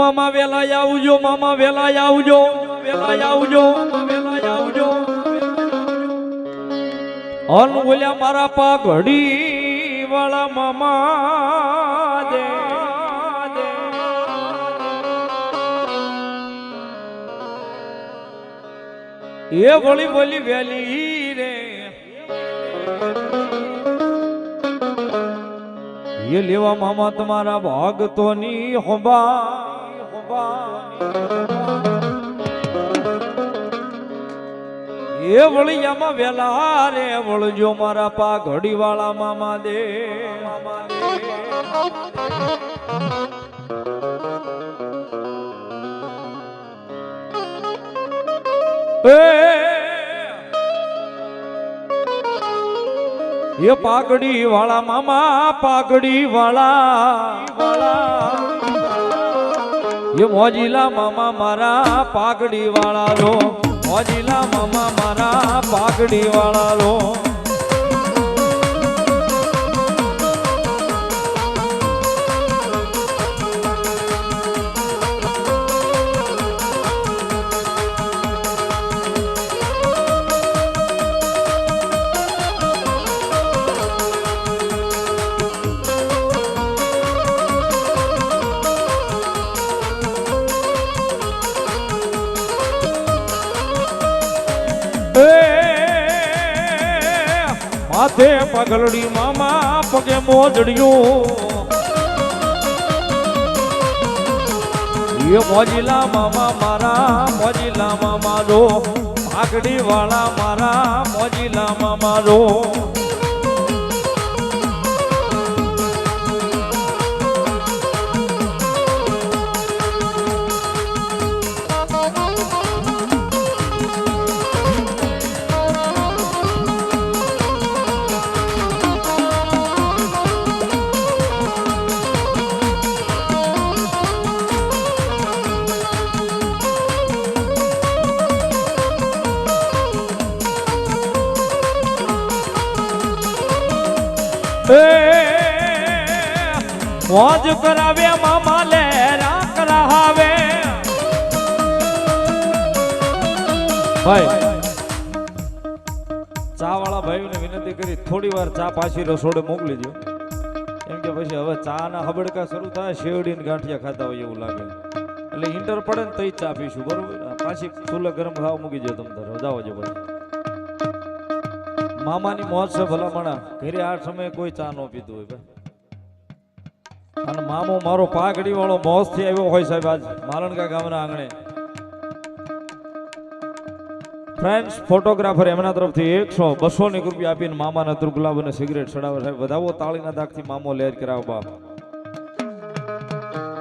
મામા વેલા આવજો, મામા વેલા આવજો વેલા આવજો વેલા આવજો. અન બોલ્યા, મારા પા ઘડી વાળા મામા દે એ વળી બોલી વેલી રે. એ લેવા મામા તમારા ભગતોની હોબા એ વળિયામાં વેલા રે વળજો મારા પા ઘડી વાળા મામા દે એ પાઘડી વાળા મામા પાઘડી વાળા એ મોજીલા મામા મારા પાઘડી વાળા રો મોજીલા મામા મારા પાઘડી વાળા રો પગલડી મામા પગે મોજડિયું એ મોજીલા મામા મારા, મોજીલા મામા રો પાઘડી વાળા મારા, મોજીલા મામા રો મોજ કરાવે મામા લેરા રહાવે. ભાઈ ચા વાળા ભાઈઓને વિનંતી કરી, થોડી વાર ચા પાછી રસોડે મોકલી દો કેમ કે પછી હવે ચા ના હબડકા શરૂ થાય શેવડી ને ગાંઠિયા ખાતા હોય એવું લાગે. એટલે ઇન્ટર પડે ને તો ચા પીશું, બરોબર? પાછી ફૂલ ગરમ ખાવા મૂકી દો તમે જાઓ જો ભાઈ મામાની મોજ છે ભલામણા. ઘરે આ સમયે કોઈ ચા ન પીધું હોય ભાઈ અને મામો મારો પાઘડી વાળો મોજથી આવ્યો હોય સાહેબ આજ, માલણકા ગામના આંગણે. ફ્રેન્ડ્સ ફોટોગ્રાફર એમના તરફથી એકસો બસો ની રૂપિયા આપીને મામાના અતુર ગુલાબ અને સિગરેટ ચડાવે સાહેબ વધાવો તાળીના દાગથી મામો લેર કરાવો બાપ.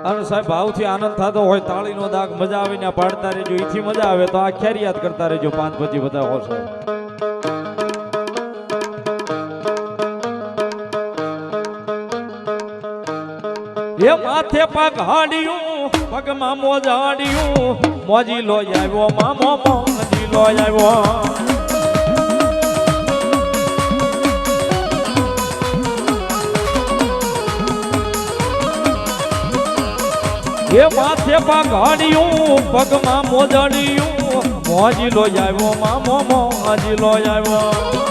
અને સાહેબ, ભાવથી આનંદ થતો હોય, તાળીનો દાગ મજા આવે ને પાડતા રહેજો. ઈથી મજા આવે તો આ ખેરિયાત કરતા રહેજો પાંચ પછી બધા હો સાહેબ. એ માથે પગ હાડ્યું, પગમાં મોજાડ્યું મોજી લો આવ્યો મામો, મોજી લો આવ્યો. એ માથે પગ હાડ્યું, પગમાં મોજાડ્યું મોજી લો આવ્યો મામો, મોજી લો આવ્યો.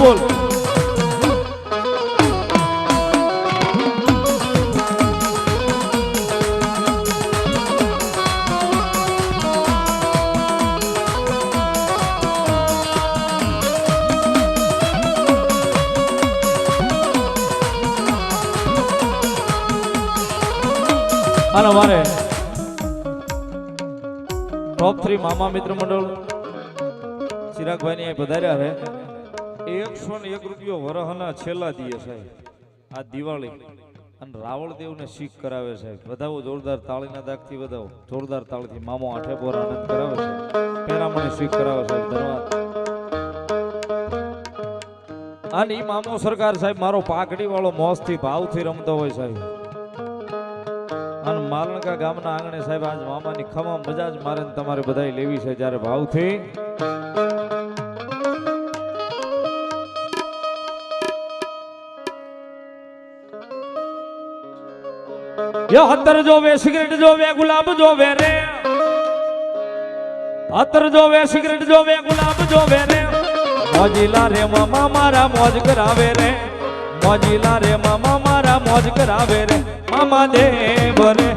બોલ. અને અમારે ટોપ થ્રી મામા મિત્ર મંડળ. ચિરાગભાઈ ની પધાર્યા છે. એકસો ને એક રૂપિયો વરહના છેલ્લા દીએ સાહેબ. આ દિવાળી. અને રાવળ દેવને શીખ કરાવે છે વધાવો, જોરદાર તાળીના દાગથી વધાવો. જોરદાર તાળીથી મામો આઠે બોર આનંદ કરાવે છે. પેરામણી શીખ કરાવે છે ધન્યવાદ. અને ઈ મામો સરકાર સાહેબ, મારો પાકડી વાળો મોજથી ભાવથી રમતો હોય સાહેબ. અને માલણકા ગામના આંગણે સાહેબ, આજ મામાની ખમા મજા જ મારે તમારે બધાય લેવી છે જ્યારે ભાવથી. યો હતર જોવે સિગરેટ જોવે ગુલાબ જોવે રે હતર જોવે સિગરેટ જોવે ગુલાબ જોવે રે મોજીલા રે મામા મારા મોજ કરાવે રે મોજીલા રે મામા મારા મોજ કરાવે રે મામા દેવ રે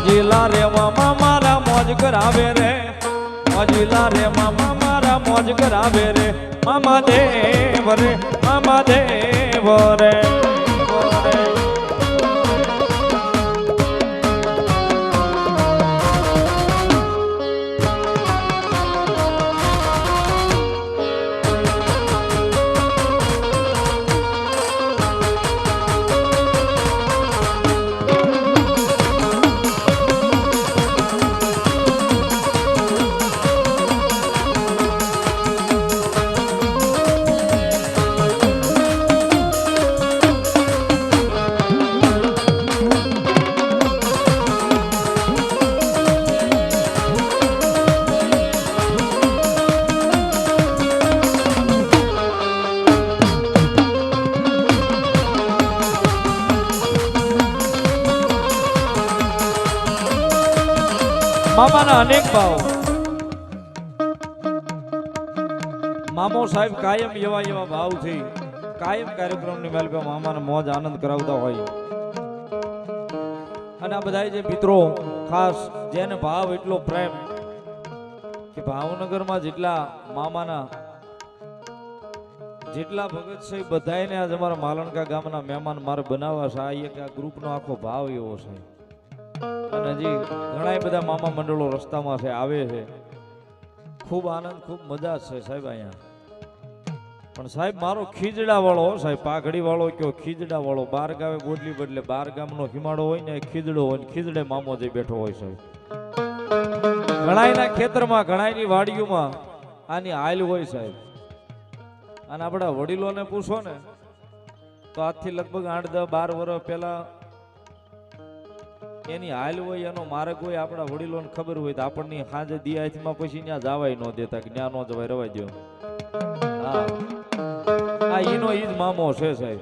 મોજીલા રે મામા મારા મોજ કરાવે રે મોજીલા રે મામા મારા મોજ કરાવે રે મામા દેવ રે મામા દેવ રે મામાના અનેક ભાવ. મામો સાહેબ કાયમ એવા એવા ભાવથી કાયમ કાર્યક્રમની માલિક મામાને મોજ આનંદ કરાવતા હોય. અને આ બધા જે મિત્રો, ખાસ જેને ભાવ એટલો પ્રેમ કે ભાવનગરમાં જેટલા મામાના, જેટલા ભગત છે બધાને આજ અમારા માલણકા ગામના મહેમાન મારે બનાવવા છે. આ એક આ ગ્રુપનો આખો ભાવ એવો છે. અને હજી ઘણા બધા મામા મંડળો રસ્તામાં છે, આવે છે. ખૂબ આનંદ, ખૂબ મજા છે સાહેબ અહીંયા. પણ સાહેબ, મારો ખીજડા વાળો સાહેબ પાઘડી વાળો કયો ખીજડા વાળો બાર ગામે બોડલી બદલે બાર ગામનો હિમાડો હોય ને ખીજડો હોય ને ખીજડે મામો જઈ બેઠો હોય સાહેબ. ઘણાયના ખેતરમાં, ઘણાયની વાડીઓમાં આની હાલ હોય સાહેબ. અને આપણા વડીલોને પૂછો ને, તો આજથી લગભગ આઠ દસ બાર વર્ષ પહેલા એની હાલ હોય, એનો માર્ગ હોય, આપણા વડીલોને ખબર હોય તો આપણને સાંજે દિયાથમાં પછી ત્યાં જવાય ન દેતા કે જવાય રવાય દો હા. એનો ઈ જ મામો છે સાહેબ.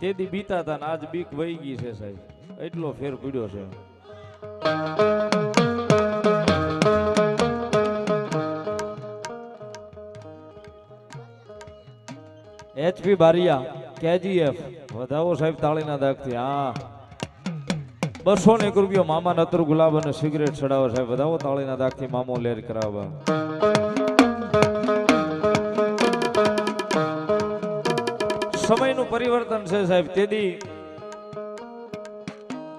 તેથી બીતા હતા આજ બીક વહી ગઈ છે સાહેબ. એટલો ફેર પડ્યો છે. HP Bariya, KGF. વધાવો સાહેબ તાળીના દાખથી હા. બસો ને એક રૂપિયો મામા નતર ગુલાબ અને સિગરેટ ચડાવે સાહેબ વધાવો તાળીના દાગથી મામો લેર કરાવવા સમયનું પરિવર્તન છે સાહેબ. તેદી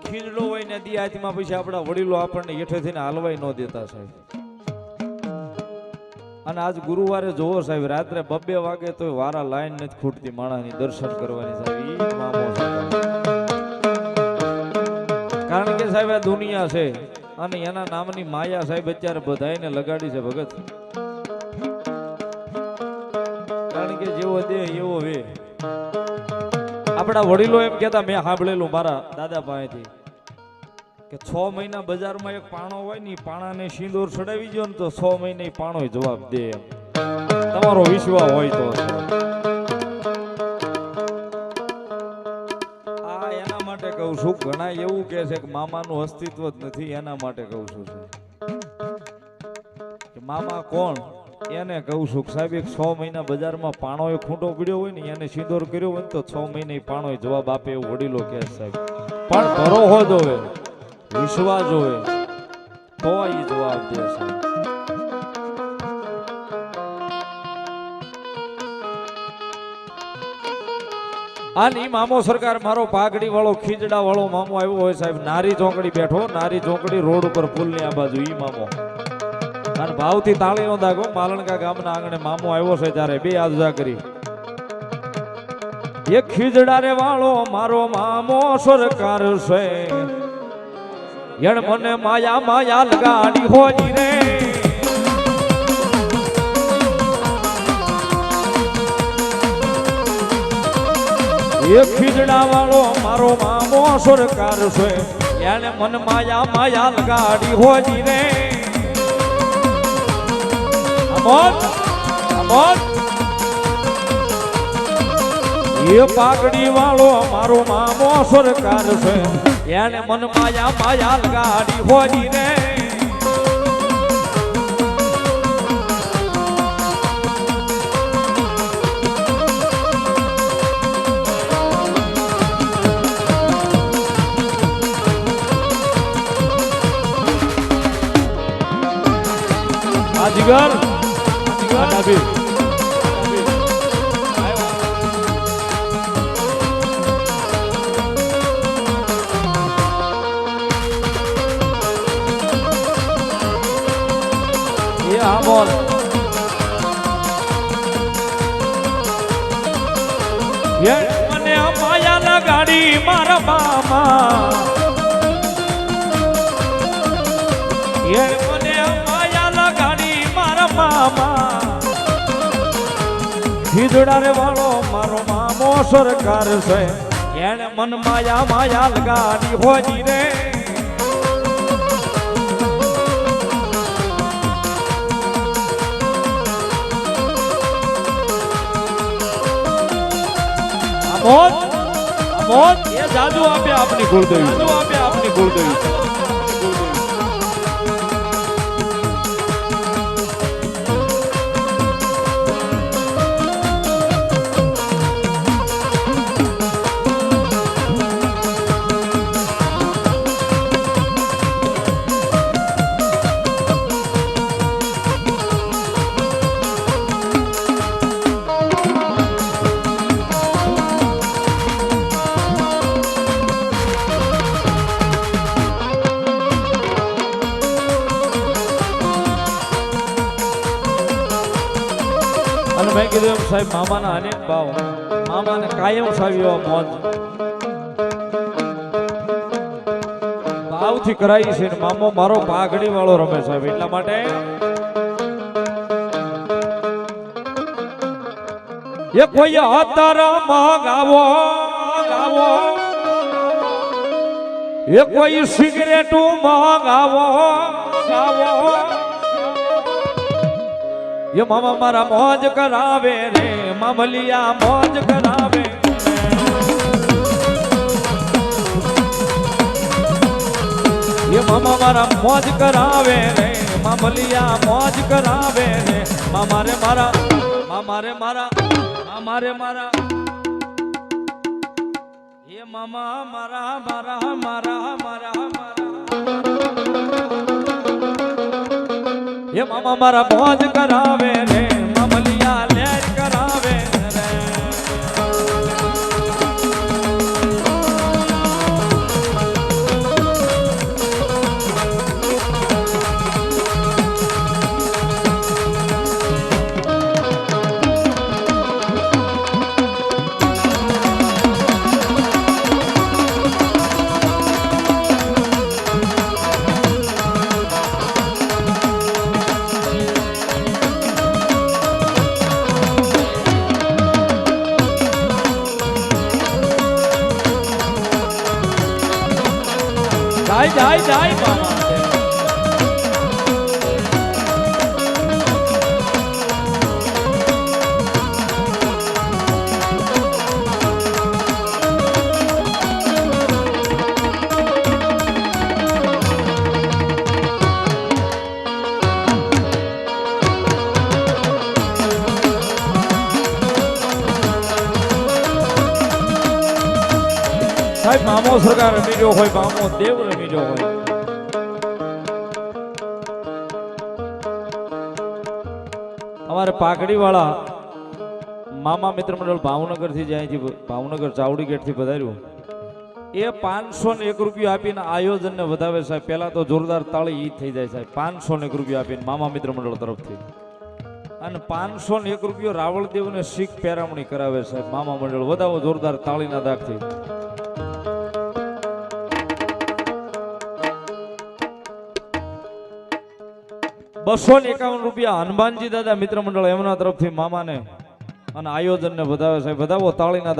ખીજડો હોય ને દી આથમાં પછી આપણા વડીલો આપણને હેઠેથી હાલવાય ન દેતા સાહેબ. અને આજ ગુરુવારે જોવો સાહેબ, રાત્રે બબે વાગે તો વારા લાઈન નથી ખૂટતી માણાની દર્શન કરવાની સાહેબ. ઈ મામો છે. સાહેબ દુનિયા છે. અને એના નામની માયા સાહેબ અત્યારે બધાને લગાડી છે ભગત. કારણ કે જેવો દે એવો વે આપણા વડીલો એમ કહેતા, મેં સાંભળેલું મારા દાદા પાસેથી કે છ મહિના બજારમાં એક પાણો હોય ને પાણા પાણાને સિંદૂર ચડાવી ગયો ને તો છ મહિને પાણો જવાબ દે એમ. તમારો વિશ્વાસ હોય તો. માટે કહું છું, ઘણા એવું કહે છે કે મામાનું અસ્તિત્વ જ નથી, એના માટે કહું છું કે મામા કોણ? એને કહું છું કે સાહેબ, એક છ મહિના બજારમાં પાણોએ ખૂંટો પીડ્યો હોય ને, એને સિંદોર કર્યો હોય ને, તો છ મહિને પાણો પાણોએ જવાબ આપે એવું વડીલો કહે સાહેબ. પણ ભરોહો જોવે વિશ્વાસ જોવે તો એ જવાબ દે સાહેબ આની મામો સરકાર, મારો પાઘડી વાળો ખીજડા વાળો મામો આવ્યો હોય સાહેબ, નારી ચોકડી બેઠો, નારી ચોકડી રોડ ઉપર પુલની આ બાજુ, ઈ મામો. અને ભાવથી તાળીનો દાગો માલણકા ગામના આંગણે મામો આવ્યો છે ત્યારે બે આજુદા કરી. એ ખીજડા રે વાળો, મારો મામો સરકાર છે. એણ મને માયા માયા લગાડી હોય રે એ ખીજડા વાળો મારો મામો સરકાર છે. એને મન માયા માયા લગાડી હોજી રે. અમોન અમોન એ પાઘડી વાળો મારો મામો સરકાર છે. એને મન માયા માયા લગાડી હોજી રે. જીગર આ ડાબી. એ હા બોલ મને આ માયાના ગાડી મારા મામા. એ ખીજડા રે વાળો મારો મામો સરકાર છે. એને મન માયા માયા લગાડી હોજી રે. મોત મોત એ જાદુ આપે આપની કુળદેવી જાદુ આપે આપની કુળદેવી સાહેબ, મામાના અનેક ભાવ. મામાને કાયમ સાહેબ એવા મોજ. ભાવથી કરાવી છે મામો, મારો પાઘડી વાળો રમે સાહેબ, એટલા માટે. એ કોઈ હતર ગાવો ગાવો એ કોઈ સિગરેટું ગાવો ગાવો એ મામા મારા મોજ કરાવે રે, મામલિયા મોજ કરાવે યો મામા મારા મોજ કરાવે રે, મામલિયા મોજ કરાવે રે. મામા રે મારા, મામા રે મારા, મામા રે મારા. એ મામા મારા મારા મારા મારા. મામા મારા મોજ કરાવે રે. જાય જાય જાય મામા સરકાર રમીજો હોય મામો દેવ રમીજો હોય. અમારે પાઘડી વાળા મામા મિત્ર મંડળ ભાવનગરથી જ્યાંથી ભાવનગર ચાવડી ગેટથી પધાર્યું. એ પાંચસો ને એક રૂપિયો આપીને આયોજન ને વધાવે સાહેબ. પેલા તો જોરદાર તાળી ઈ થઈ જાય સાહેબ. પાંચસો ને એક રૂપિયો આપીને મામા મિત્ર મંડળ તરફથી. અને પાંચસો ને એક રૂપિયો રાવળદેવ ને શીખ પેરામણી કરાવે સાહેબ. મામા મંડળ વધાવો જોરદાર તાળીના દાગથી. બસો ને એકાવન રૂપિયા. હનુમાનજી દાદા મિત્ર મંડળ એમના તરફથી મામાને અને આયોજનને વધાવે સાહેબ. વધાવો, તાળીના